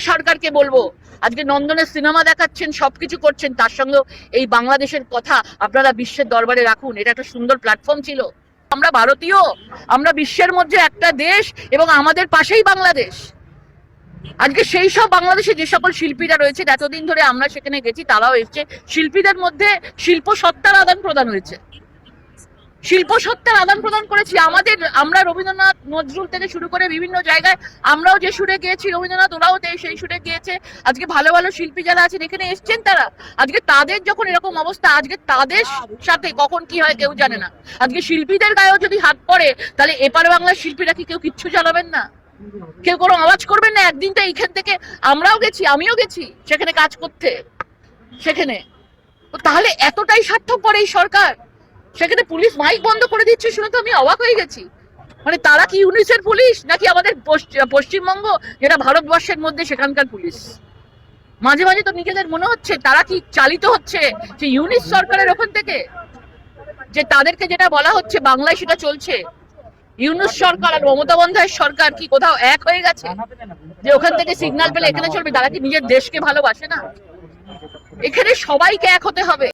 সরকারকে বলব। আজকে নন্দনের সিনেমা দেখাচ্ছেন, সবকিছু করছেন, তার সঙ্গেও এই বাংলাদেশের কথা আপনারা বিশ্বের দরবারে রাখুন। এটা একটা সুন্দর প্ল্যাটফর্ম ছিল। আমরা ভারতীয়, আমরা বিশ্বের মধ্যে একটা দেশ এবং আমাদের পাশেই বাংলাদেশ। আজকে সেই সব বাংলাদেশে যে সকল শিল্পীরা রয়েছে, এতদিন ধরে আমরা সেখানে গেছি, তারাও এসছে। শিল্পীদের মধ্যে শিল্প সত্তার আদান প্রদান হয়েছে। শিল্প সত্তার আদান প্রদান করেছি। আমাদের, আমরা রবীন্দ্রনাথ নজরুল থেকে শুরু করে বিভিন্ন জায়গায় আমরাও যে সুরে গিয়েছি, রবীন্দ্রনাথ ওরাও সেই সুরে গিয়েছে। আজকে ভালো ভালো শিল্পী যারা আছেন, এখানে এসছেন তারা। আজকে তাদের যখন এরকম অবস্থা, আজকে তাদের সাথে কখন কি হয় কেউ জানে না। আজকে শিল্পীদের গায়েও যদি হাত পড়ে, তাহলে এপার বাংলার শিল্পীরা কি কেউ কিচ্ছু জানাবেন না? কেউ কোনো আওয়াজ করবেন না? একদিন তো এইখান থেকে আমরাও গেছি, আমিও গেছি, সেখানে কাজ করতে। সেখানে। তাহলে এতটাই স্বার্থপর এই সরকার? সেখানে পুলিশ মাইক বন্ধ করে দিচ্ছে শুনে তো আমি অবাক হয়ে গেছি। মানে তারা কি ইউনিসের পুলিশ? নাকি আমাদের পশ্চ- পশ্চিমবঙ্গ, যেটা ভারতবর্ষের মধ্যে সেখানকার পুলিশ? মাঝে মাঝে তো নিজেদের মনে হচ্ছে, তারা কি চালিত হচ্ছে? যে ইউনিস সরকারের ওখান থেকে? যে তাদেরকে যেটা বলা হচ্ছে, বাংলায় সেটা চলছে। ইউনুস সরকার আর মমতা বন্দ্যোপাধ্যায়ের সরকার কি কোথাও এক হয়ে গেছে? যে ওখান থেকে সিগন্যাল পেলে এখানে চলবে, তারা কি নিজের দেশকে ভালোবাসে না? এখানে সবাইকে এক হতে হবে।